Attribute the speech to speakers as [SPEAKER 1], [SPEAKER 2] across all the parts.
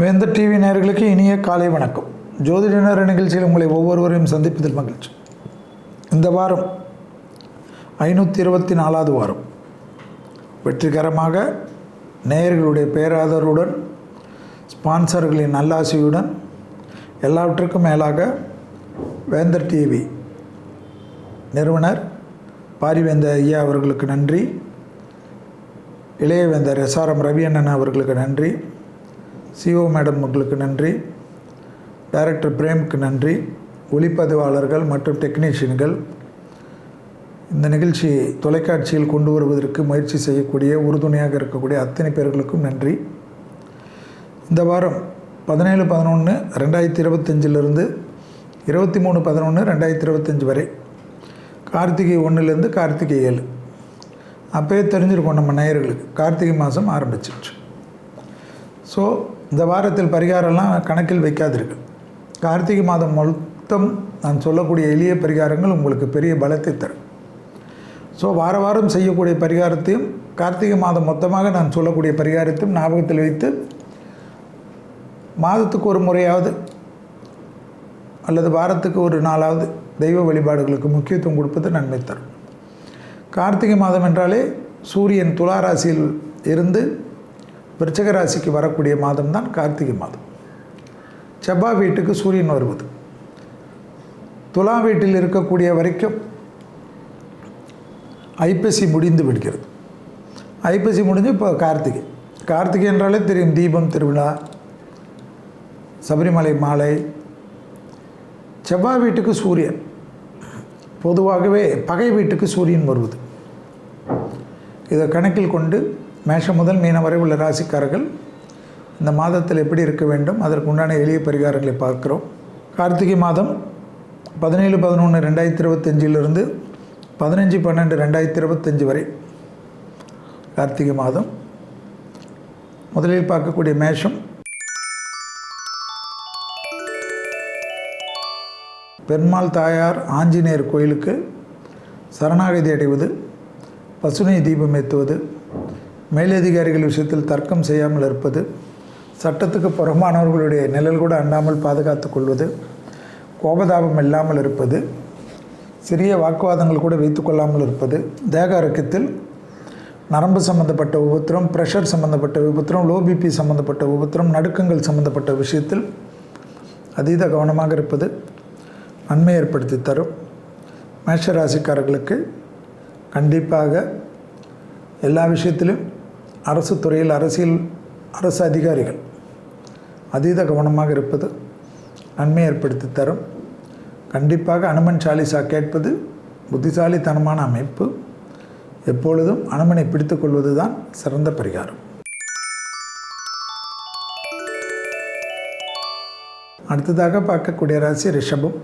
[SPEAKER 1] வேந்தர் டிவி நேர்களுக்கு இனிய காலை வணக்கம். ஜோதிட நேர நிகழ்ச்சியில் உங்களை ஒவ்வொருவரையும் சந்திப்பதில் மகிழ்ச்சி. இந்த வாரம் ஐநூற்றி இருபத்தி நாலாவது வாரம். வெற்றிகரமாக நேயர்களுடைய பேராதரவுடன் ஸ்பான்சர்களின் நல்லாசியுடன் எல்லாவற்றுக்கும் மேலாக வேந்தர் டிவி நிறுவனர் பாரிவேந்த ஐயா அவர்களுக்கு நன்றி. இளையவேந்தர் எஸ்ஆர்எம் ரவி அண்ணன் அவர்களுக்கு நன்றி. சிஓ மேடம் உங்களுக்கு நன்றி. டைரக்டர் பிரேம்க்கு நன்றி. ஒளிப்பதிவாளர்கள் மற்றும் டெக்னீஷியன்கள். இந்த நிகழ்ச்சி தொலைக்காட்சியில் கொண்டு வருவதற்கு முயற்சி செய்யக்கூடிய உறுதுணையாக இருக்கக்கூடிய அத்தனை பேர்களுக்கும் நன்றி. இந்த வாரம் பதினேழு பதினொன்று ரெண்டாயிரத்தி இருபத்தஞ்சிலிருந்து இருபத்தி மூணு பதினொன்று ரெண்டாயிரத்தி இருபத்தஞ்சி வரை. கார்த்திகை ஒன்றுலேருந்து கார்த்திகை ஏழு. அப்போயே தெரிஞ்சிருக்கோம் நம்ம நேயர்களுக்கு. கார்த்திகை மாதம் ஆரம்பிச்சிருச்சு. ஸோ இந்த வாரத்தில் பரிகாரம்லாம் கணக்கில் வைக்காதிருக்கு. கார்த்திகை மாதம் மொத்தம் நான் சொல்லக்கூடிய எளிய பரிகாரங்கள் உங்களுக்கு பெரிய பலத்தை தரும். ஸோ வார வாரம் செய்யக்கூடிய பரிகாரத்தையும் கார்த்திகை மாதம் மொத்தமாக நான் சொல்லக்கூடிய பரிகாரத்தையும் ஞாபகத்தில் வைத்து மாதத்துக்கு ஒரு முறையாவது அல்லது வாரத்துக்கு ஒரு நாளாவது தெய்வ வழிபாடுகளுக்கு முக்கியத்துவம் கொடுப்பது நன்மை தரும். கார்த்திகை மாதம் என்றாலே சூரியன் துலா ராசியில் இருந்து விருச்சக ராசிக்கு வரக்கூடிய மாதம் தான் கார்த்திகை மாதம். செவ்வாய் வீட்டுக்கு சூரியன் வருவது. துலா வீட்டில் இருக்கக்கூடிய வரைக்கும் ஐப்பசி முடிந்து விடுகிறது. ஐப்பசி முடிஞ்சு இப்போ கார்த்திகை. கார்த்திகை என்றாலே தெரியும் தீபம் திருவிழா சபரிமலை மாலை. செவ்வாய் வீட்டுக்கு சூரியன். பொதுவாகவே பகை வீட்டுக்கு சூரியன் வருவது. இதை கணக்கில் கொண்டு மேஷம் முதல் மீனம் வரை உள்ள ராசிக்காரர்கள் இந்த மாதத்தில் எப்படி இருக்க வேண்டும் அதற்கு உண்டான எளிய பரிகாரங்களை பார்க்கிறோம். கார்த்திகை மாதம் பதினேழு பதினொன்று ரெண்டாயிரத்தி இருபத்தஞ்சிலிருந்து பதினஞ்சு பன்னெண்டு ரெண்டாயிரத்தி இருபத்தஞ்சி வரை கார்த்திகை மாதம். முதலில் பார்க்கக்கூடிய மேஷம். பெருமாள் தாயார் ஆஞ்சநேயர் கோயிலுக்கு சரணாகதி அடைவது பசுனை தீபம் ஏற்றுவது மேலதிகாரிகள் விஷயத்தில் தர்க்கம் செய்யாமல் இருப்பது சட்டத்துக்கு புறமானவர்களுடைய நிழல் கூட அண்டாமல் பாதுகாத்து கொள்வது கோபதாபம் இல்லாமல் இருப்பது சிறிய வாக்குவாதங்கள் கூட வைத்துக்கொள்ளாமல் இருப்பது தேக அருக்கத்தில் நரம்பு சம்பந்தப்பட்ட உபத்திரம் ப்ரெஷர் சம்பந்தப்பட்ட உபத்திரம் லோ பிபி சம்பந்தப்பட்ட உபத்திரம் நடுக்கங்கள் சம்பந்தப்பட்ட விஷயத்தில் அதீத கவனமாக இருப்பது நன்மை ஏற்படுத்தி தரும். மேஷராசிக்காரர்களுக்கு கண்டிப்பாக எல்லா விஷயத்திலும் அரசு துறையில் அரசியல் அரசு அதிகாரிகள். அதீத கவனமாக இருப்பது நன்மை ஏற்படுத்தி தரும். கண்டிப்பாக அனுமன் சாலிசா கேட்பது புத்திசாலித்தனமான அமைப்பு. எப்பொழுதும் அனுமனை பிடித்துக் கொள்வது தான் சிறந்த பரிகாரம். அடுத்ததாக பார்க்கக்கூடிய ராசி ரிஷபம்.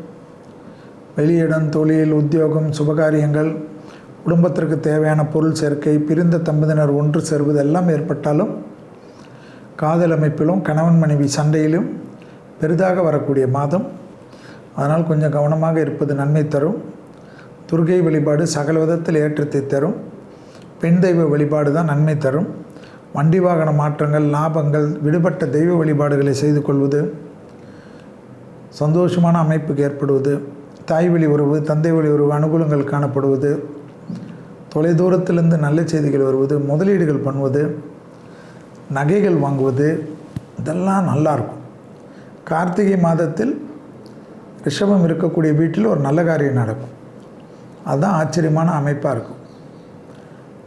[SPEAKER 1] வெளியிடம் தொழில் உத்தியோகம் சுபகாரியங்கள் குடும்பத்திற்கு தேவையான பொருள் சேர்க்கை பிரிந்த தம்பதியினர் ஒன்று சேர்வது எல்லாம் ஏற்பட்டாலும் காதல் அமைப்பிலும் கணவன் மனைவி சண்டையிலும் பெரிதாக வரக்கூடிய மாதம். அதனால் கொஞ்சம் கவனமாக இருப்பது நன்மை தரும். துர்கை வழிபாடு சகல விதத்தில் ஏற்றத்தை தரும். பெண் தெய்வ வழிபாடு தான் நன்மை தரும். வண்டி வாகன மாற்றங்கள் லாபங்கள் விடுபட்ட தெய்வ வழிபாடுகளை செய்து கொள்வது சந்தோஷமான அமைப்புக்கு ஏற்படுவது தாய் வழி உறவு தந்தை வழி உறவு அனுகூலங்கள் காணப்படுவது தொலைதூரத்திலிருந்து நல்ல செய்திகள் வருவது முதலீடுகள் பண்ணுவது நகைகள் வாங்குவது இதெல்லாம் நல்லாயிருக்கும் கார்த்திகை மாதத்தில் ரிஷபம் இருக்கக்கூடிய வீட்டில் ஒரு நல்ல காரியம் நடக்கும். அதுதான் ஆச்சரியமான அமைப்பாக இருக்கும்.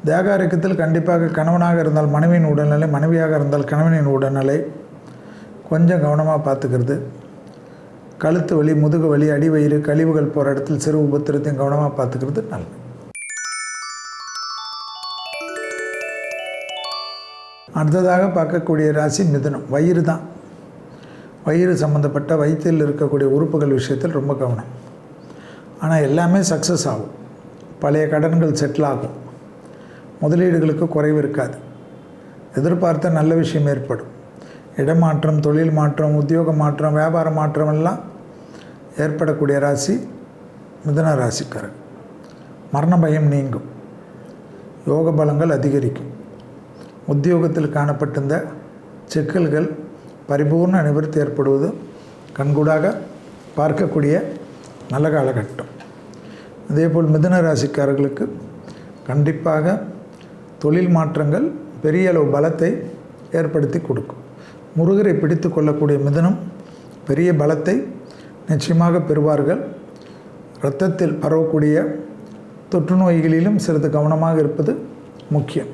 [SPEAKER 1] தேகாரக்கத்தில் கண்டிப்பாக கணவனாக இருந்தால் மனைவியின் உடல்நிலை மனைவியாக இருந்தால் கணவனின் உடல்நிலை கொஞ்சம் கவனமாக பார்த்துக்கிறது. கழுத்து வலி முதுகு வலி அடிவயிறு கழிவுகள் போகிற இடத்தில் சிறு உபத்திரத்தையும் கவனமாக பார்த்துக்கிறது நல்லது. அடுத்ததாக பார்க்கக்கூடிய ராசி மிதுனம். வயிறு தான். வயிறு சம்மந்தப்பட்ட வயிற்றில் இருக்கக்கூடிய உறுப்புகள் விஷயத்தில் ரொம்ப கவனம். ஆனால் எல்லாமே சக்ஸஸ் ஆகும். பழைய கடன்கள் செட்டில் ஆகும். முதலீடுகளுக்கு குறைவு இருக்காது. எதிர்பார்த்த நல்ல விஷயம் ஏற்படும். இடமாற்றம் தொழில் மாற்றம் உத்தியோக மாற்றம் வியாபார மாற்றம் எல்லாம் ஏற்படக்கூடிய ராசி மிதன ராசிக்காரர் மரண பயம் நீங்கும். யோக பலங்கள் அதிகரிக்கும். உத்தியோகத்தில் காணப்பட்டிருந்த சிக்கல்கள் பரிபூர்ண நிவர்த்தி ஏற்படுவது கண்கூடாக பார்க்கக்கூடிய நல்ல காலகட்டம். அதேபோல் மிதுன ராசிக்காரர்களுக்கு கண்டிப்பாக தொழில் மாற்றங்கள் பெரிய அளவு பலத்தை ஏற்படுத்தி கொடுக்கும். முருகரை பிடித்து கொள்ளக்கூடிய மிதுனம் பெரிய பலத்தை நிச்சயமாக பெறுவார்கள். இரத்தத்தில் பரவக்கூடிய தொற்று நோய்களிலும் சிறிது கவனமாக இருப்பது முக்கியம்.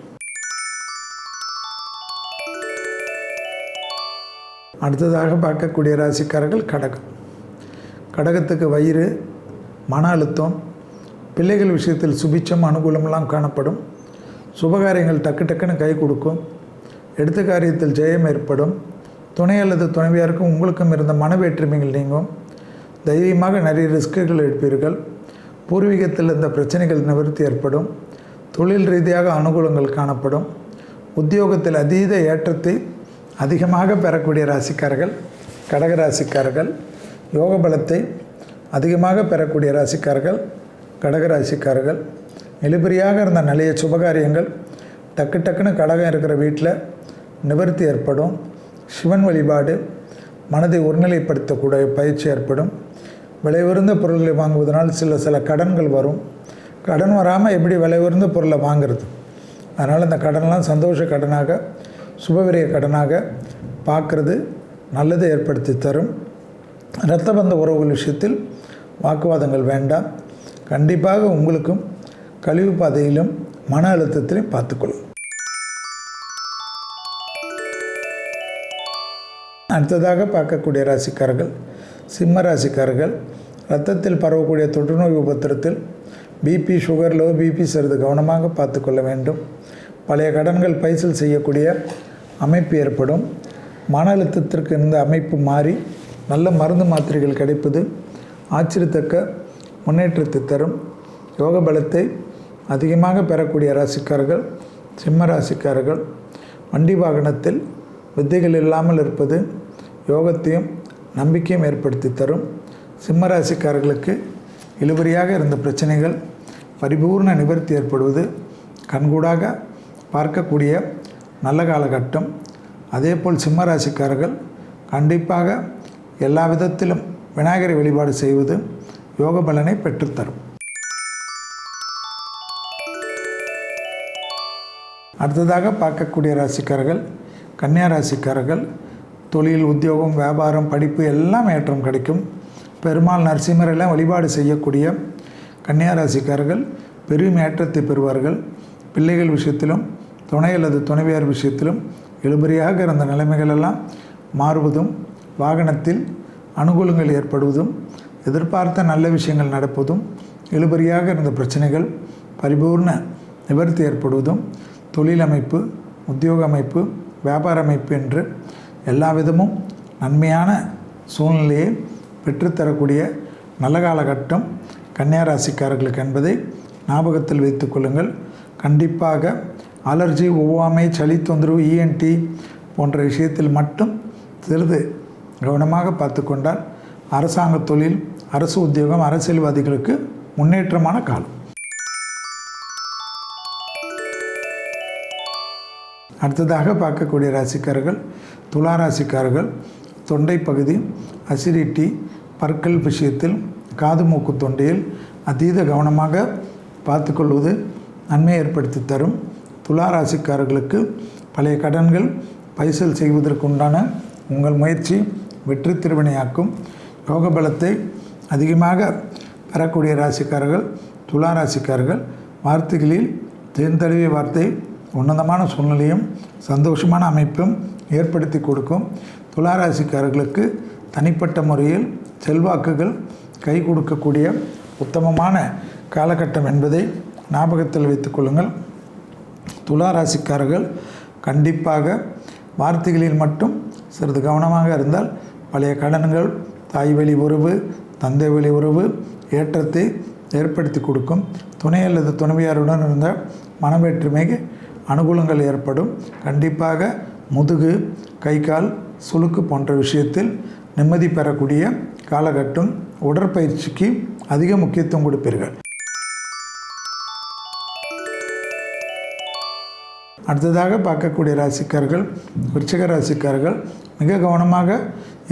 [SPEAKER 1] அடுத்ததாக பார்க்கக்கூடிய ராசிக்காரர்கள் கடகம். கடகத்துக்கு வயிறு மன அழுத்தம் பிள்ளைகள் விஷயத்தில் சுபிச்சம் அனுகூலமெல்லாம் காணப்படும். சுபகாரியங்கள் டக்கு டக்குன்னு கை கொடுக்கும். எடுத்த காரியத்தில் ஜெயம் ஏற்படும். துணை அல்லது துணைவியாருக்கும் உங்களுக்கும் இருந்த மனவேற்றுமைகள் நீங்கும். தைரியமாக நிறைய ரிஸ்க்குகள் எடுப்பீர்கள். பூர்வீகத்தில் இருந்த பிரச்சனைகள் நிவர்த்தி ஏற்படும். தொழில் ரீதியாக அனுகூலங்கள் காணப்படும். உத்தியோகத்தில் அதீத ஏற்றத்தை அதிகமாக பெறக்கூடிய ராசிக்காரர்கள் கடக ராசிக்காரர்கள் யோக பலத்தை அதிகமாக பெறக்கூடிய ராசிக்காரர்கள் கடக ராசிக்காரர்கள். இழுபறியாக இருந்த நிலைய சுபகாரியங்கள் டக்கு டக்குன்னு கடகம் இருக்கிற வீட்டில் நிவர்த்தி ஏற்படும். சிவன் வழிபாடு மனதை ஒருநிலைப்படுத்தக்கூடிய பயிற்சி ஏற்படும். விலை உயர்ந்த பொருள்களை வாங்குவதனால் சில சில கடன்கள் வரும். கடன் வராமல் எப்படி விலை உயர்ந்த பொருளை வாங்குறது? அதனால் அந்த கடன்லாம் சந்தோஷ கடனாக சுபவிரிய கடனாக பார்க்குறது நல்லதை ஏற்படுத்தி தரும். இரத்த பந்த உறவுகள் விஷயத்தில் வாக்குவாதங்கள் வேண்டாம். கண்டிப்பாக உங்களுக்கும் கழிவு பாதையிலும் மன அழுத்தத்திலையும் பார்த்துக்கொள்ளும். அடுத்ததாக பார்க்கக்கூடிய ராசிக்காரர்கள் சிம்ம ராசிக்காரர்கள் இரத்தத்தில் பரவக்கூடிய தொற்றுநோய் உபத்திரத்தில் பிபி சுகர் லோ பிபி சிறிது கவனமாக பார்த்து கொள்ள வேண்டும். பழைய கடன்கள் பைசல் செய்யக்கூடிய அமைப்பு ஏற்படும். மன அழுத்தத்திற்கு இருந்த அமைப்பு மாறி நல்ல மருந்து மாத்திரைகள் கிடைப்பது ஆச்சரியத்தக்க முன்னேற்றத்தை தரும். யோக பலத்தை அதிகமாக பெறக்கூடிய ராசிக்காரர்கள் சிம்ம ராசிக்காரர்கள் வண்டி வாகனத்தில் வித்தைகள் இல்லாமல் இருப்பது யோகத்தையும் நம்பிக்கையும் ஏற்படுத்தி தரும். சிம்ம ராசிக்காரர்களுக்கு இழுபறியாக இருந்த பிரச்சனைகள் பரிபூர்ண நிவர்த்தி ஏற்படுவது கண்கூடாக பார்க்கக்கூடிய நல்ல காலகட்டம். அதேபோல் சிம்ம ராசிக்காரர்கள் கண்டிப்பாக எல்லா விதத்திலும் விநாயகரை வழிபாடு செய்வது யோக பலனை பெற்றுத்தரும். அடுத்ததாக பார்க்கக்கூடிய ராசிக்காரர்கள் கன்னியா ராசிக்காரர்கள் தொழில் உத்தியோகம் வியாபாரம் படிப்பு எல்லாம் ஏற்றம் கிடைக்கும். பெருமாள் நரசிம்மரெல்லாம் வழிபாடு செய்யக்கூடிய கன்னியா ராசிக்காரர்கள் பெரும் ஏற்றத்தை பெறுவார்கள். பிள்ளைகள் விஷயத்திலும் துணை அல்லது துணைவியார் விஷயத்திலும் எழுபறியாக இருந்த நிலைமைகளெல்லாம் மாறுவதும் வாகனத்தில் அனுகூலங்கள் ஏற்படுவதும் எதிர்பார்த்த நல்ல விஷயங்கள் நடப்பதும் எழுபறியாக இருந்த பிரச்சனைகள் பரிபூர்ண நிவர்த்தி ஏற்படுவதும் தொழில் அமைப்பு உத்தியோக அமைப்பு வியாபார அமைப்பு என்று எல்லா விதமும் நன்மையான சூழ்நிலையை பெற்றுத்தரக்கூடிய நல்ல காலகட்டம் கன்னியாராசிக்காரர்களுக்கு என்பதை ஞாபகத்தில் வைத்துக் கொள்ளுங்கள். கண்டிப்பாக அலர்ஜி ஒவ்வாமை சளி தொந்தரவு இஎன்டி போன்ற விஷயத்தில் மட்டும் சிறிது கவனமாக பார்த்து கொண்டால் அரசாங்க தொழில் அரசு உத்தியோகம் அரசியல்வாதிகளுக்கு முன்னேற்றமான காலம். அடுத்ததாக பார்க்கக்கூடிய ராசிக்காரர்கள் துலா ராசிக்காரர்கள் தொண்டை பகுதி அசிடிட்டி பற்கள் விஷயத்தில் காது மூக்கு தொண்டையில் அதீத கவனமாக பார்த்துக்கொள்வது நன்மை ஏற்படுத்தி தரும். துளாராசிக்காரர்களுக்கு பழைய கடன்கள் பைசல் செய்வதற்குண்டான உங்கள் முயற்சி வெற்றி திருவினையாக்கும். யோக பலத்தை அதிகமாக பெறக்கூடிய ராசிக்காரர்கள் துலா ராசிக்காரர்கள் வார்த்தைகளில் தேர்ந்தழுவிய வார்த்தை உன்னதமான சூழ்நிலையும் சந்தோஷமான அமைப்பும் ஏற்படுத்தி கொடுக்கும். துலா ராசிக்காரர்களுக்கு தனிப்பட்ட முறையில் செல்வாக்குகள் கை கொடுக்கக்கூடிய உத்தமமான காலகட்டம் என்பதை ஞாபகத்தில் வைத்துக் கொள்ளுங்கள். துலா ராசிக்காரர்கள் கண்டிப்பாக வார்த்தைகளில் மட்டும் சிறிது கவனமாக இருந்தால் பழைய கடன்கள் தாய் வழி உறவு தந்தை வழி உறவு ஏற்றத்தை ஏற்படுத்தி கொடுக்கும். துணை அல்லது துணைவியாருடன் இருந்த மனவேற்றுமைக்கு அனுகூலங்கள் ஏற்படும். கண்டிப்பாக முதுகு கை கால் சுளுக்கு போன்ற விஷயத்தில் நிம்மதி பெறக்கூடிய காலகட்டம் உடற்பயிற்சிக்கு அதிக முக்கியத்துவம் கொடுப்பீர்கள். அடுத்ததாக பார்க்கக்கூடிய ராசிக்கார்கள் விருச்சிக ராசிக்காரர்கள் மிக கவனமாக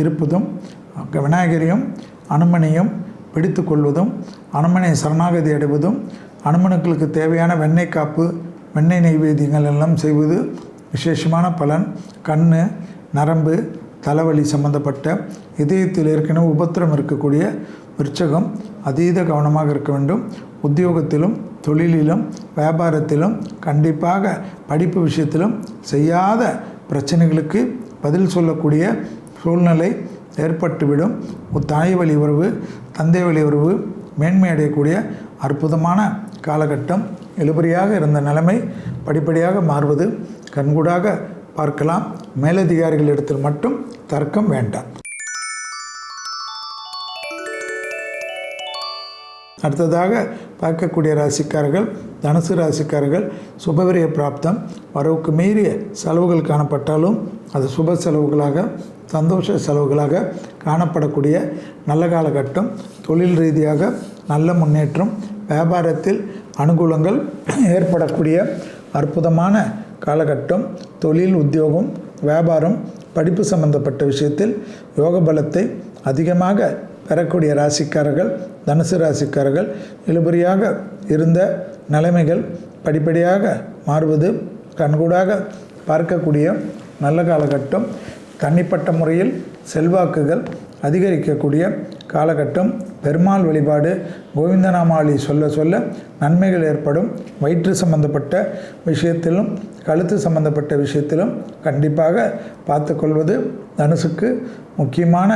[SPEAKER 1] இருப்பதும் விநாயகரையும் அனுமனையும் பிடித்து கொள்வதும் அனுமனை சரணாகதி அடைவதும் அனுமனுக்களுக்கு தேவையான வெண்ணெய் காப்பு வெண்ணெய் நைவேத்தியங்கள் எல்லாம் செய்வது விசேஷமான பலன். கண் நரம்பு தலைவலி சம்பந்தப்பட்ட இதயத்தில் ஏற்கனவே உபத்திரம் இருக்கக்கூடிய விருச்சகம் அதீத கவனமாக இருக்க வேண்டும். உத்தியோகத்திலும் தொழிலிலும் வியாபாரத்திலும் கண்டிப்பாக படிப்பு விஷயத்திலும் செய்யாத பிரச்சனைகளுக்கு பதில் சொல்லக்கூடிய சூழ்நிலை ஏற்பட்டுவிடும். தாய் வழி உறவு தந்தை வழி உறவு மேன்மை அடையக்கூடிய அற்புதமான காலகட்டம். இழுபறியாக இருந்த நிலைமை படிப்படியாக மாறுவது கண்கூடாக பார்க்கலாம். மேலதிகாரிகளிடத்தில் மட்டும் தர்க்கம் வேண்டாம். அடுத்ததாக பார்க்கக்கூடிய ராசிக்காரர்கள் தனுசு ராசிக்காரர்கள் சுபவிரிய பிராப்தம் வரவுக்கு மீறிய செலவுகள் காணப்பட்டாலும் அது சுப செலவுகளாக சந்தோஷ செலவுகளாக காணப்படக்கூடிய நல்ல காலகட்டம் தொழில் ரீதியாக நல்ல முன்னேற்றம் வியாபாரத்தில் அனுகூலங்கள் ஏற்படக்கூடிய அற்புதமான காலகட்டம் தொழில் உத்தியோகம் வியாபாரம் படிப்பு சம்பந்தப்பட்ட விஷயத்தில் யோக பலத்தை அதிகமாக பெறக்கூடிய ராசிக்காரர்கள் தனுசு ராசிக்காரர்கள் இழுபறியாக இருந்த நிலைமைகள் படிப்படியாக மாறுவது கண்கூடாக பார்க்கக்கூடிய நல்ல காலகட்டம் தனிப்பட்ட முறையில் செல்வாக்குகள் அதிகரிக்கக்கூடிய காலகட்டம். பெருமாள் வழிபாடு கோவிந்தநாமாவளி சொல்ல சொல்ல நன்மைகள் ஏற்படும். வயிற்று சம்பந்தப்பட்ட விஷயத்திலும் கழுத்து சம்பந்தப்பட்ட விஷயத்திலும் கண்டிப்பாக பார்த்து கொள்வது தனுசுக்கு முக்கியமான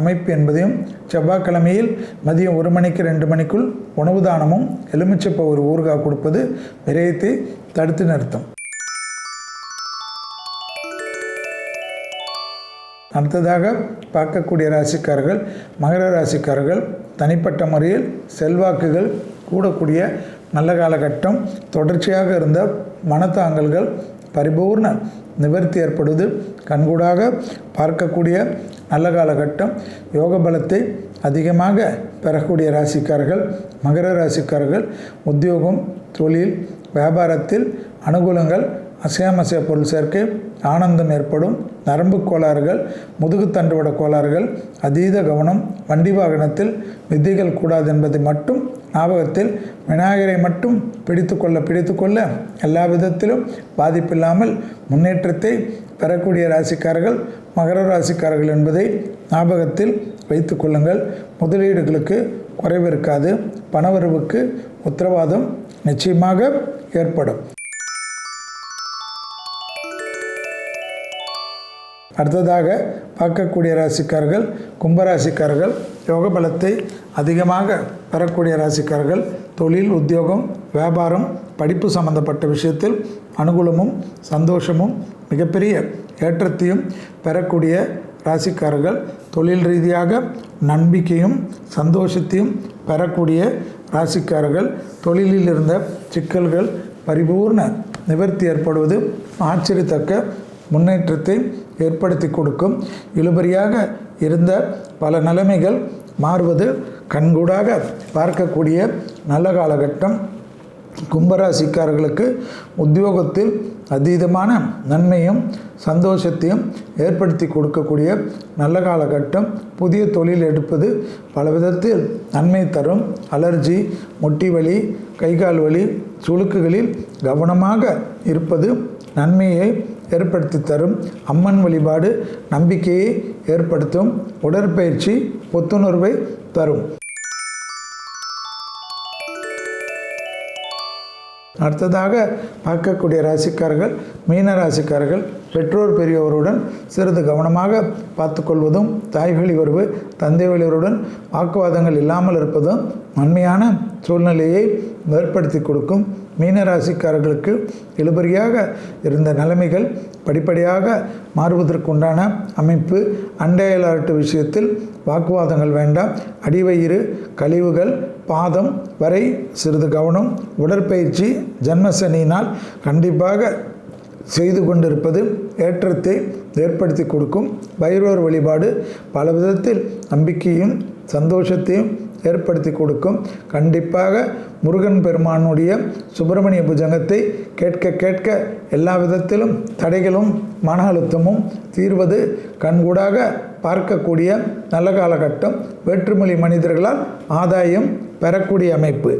[SPEAKER 1] அமைப்பு என்பதையும் செவ்வாய்க்கிழமையில் மதியம் ஒரு மணிக்கு ரெண்டு மணிக்குள் உணவு தானமும் எலுமிச்சப்ப ஒரு ஊறுகாய் கொடுப்பது விரயத்தை தடுத்து நிறுத்தும். அடுத்ததாக பார்க்கக்கூடிய ராசிக்காரர்கள் மகர ராசிக்காரர்கள் தனிப்பட்ட முறையில் செல்வாக்குகள் கூடக்கூடிய நல்ல காலகட்டம் தொடர்ச்சியாக இருந்த மனத்தாங்கல்கள் பரிபூர்ண நிவர்த்தி ஏற்படுவது கண்கூடாக பார்க்கக்கூடிய நல்ல காலகட்டம் யோக பலத்தை அதிகமாக பெறக்கூடிய ராசிக்காரர்கள் மகர ராசிக்காரர்கள் உத்தியோகம் தொழில் வியாபாரத்தில் அனுகூலங்கள் அசையாமசைய பொருள் சேர்க்கை ஆனந்தம் ஏற்படும் நரம்பு கோளாறுகள் முதுகுத்தண்டுவட கோளாறுகள் அதீத கவனம் வண்டி வாகனத்தில் விதிகள் கூடாது என்பதை மட்டும் ஞாபகத்தில் விநாயகரை மட்டும் பிடித்து கொள்ள பிடித்து கொள்ள எல்லா விதத்திலும் பாதிப்பில்லாமல் முன்னேற்றத்தை பெறக்கூடிய ராசிக்காரர்கள் மகர ராசிக்காரர்கள் என்பதை ஞாபகத்தில் வைத்து கொள்ளுங்கள். முதலீடுகளுக்கு குறைவு இருக்காது பணவரவுக்கு உத்தரவாதம் நிச்சயமாக ஏற்படும். அடுத்ததாக பார்க்கக்கூடிய ராசிக்காரர்கள் கும்பராசிக்காரர்கள் யோக பலத்தை அதிகமாக பெறக்கூடிய ராசிக்காரர்கள் தொழில் உத்தியோகம் வியாபாரம் படிப்பு சம்பந்தப்பட்ட விஷயத்தில் அனுகூலமும் சந்தோஷமும் மிகப்பெரிய ஏற்றத்தையும் பெறக்கூடிய ராசிக்காரர்கள் தொழில் ரீதியாக நம்பிக்கையும் சந்தோஷத்தையும் பெறக்கூடிய ராசிக்காரர்கள் தொழிலில் இருந்த சிக்கல்கள் பரிபூர்ண நிவர்த்தி ஏற்படுவது ஆச்சரியத்தக்க முன்னேற்றத்தை ஏற்படுத்தி கொடுக்கும். இழுபறியாக இருந்த பல நிலைமைகள் மாறுவது கண்கூடாக பார்க்கக்கூடிய நல்ல காலகட்டம். கும்பராசிக்காரர்களுக்கு உத்தியோகத்தில் அதீதமான நன்மையும் சந்தோஷத்தையும் ஏற்படுத்தி கொடுக்கக்கூடிய நல்ல காலகட்டம். புதிய தொழில் எடுப்பது பல விதத்தில் நன்மை தரும். அலர்ஜி முட்டி வலி கைகால் வலி சுளுக்குகளில் கவனமாக இருப்பது நன்மையை ஏற்படுத்தி தரும். அம்மன் வழிபாடு நம்பிக்கையை ஏற்படுத்தும். உடற்பயிற்சி புத்துணர்வை தரும். அடுத்ததாக பார்க்கக்கூடிய ராசிக்காரர்கள் மீன ராசிக்காரர்கள் பெற்றோர் பெரியவருடன் சிறிது கவனமாக பார்த்துக்கொள்வதும் தாய்வழி உறவு தந்தை வழிவருடன் வாக்குவாதங்கள் இல்லாமல் இருப்பதும் நன்மையான சூழ்நிலையை ஏற்படுத்தி கொடுக்கும். மீனராசிக்காரர்களுக்கு இழுபறியாக இருந்த நிலைமைகள் படிப்படியாக மாறுவதற்குண்டான அமைப்பு அண்டையலாட்டு விஷயத்தில் வாக்குவாதங்கள் வேண்டாம். அடிவயிறு கழிவுகள் பாதம் வரை சிறிது கவனம். உடற்பயிற்சி ஜன்மசனியினால் கண்டிப்பாக செய்து கொண்டிருப்பது ஏற்றத்தை ஏற்படுத்தி கொடுக்கும். பைரோர் வழிபாடு பல விதத்தில் நம்பிக்கையும் சந்தோஷத்தையும் ஏற்படுத்தி கொடுக்கும். கண்டிப்பாக முருகன் பெருமானுடைய சுப்பிரமணிய புஜங்கத்தை கேட்க கேட்க எல்லா விதத்திலும் தடைகளும் மன அழுத்தமும் தீர்வது கண்கூடாக பார்க்கக்கூடிய நல்ல காலகட்டம். வேற்றுமொழி மனிதர்களால் ஆதாயம் பெறக்கூடிய அமைப்பு.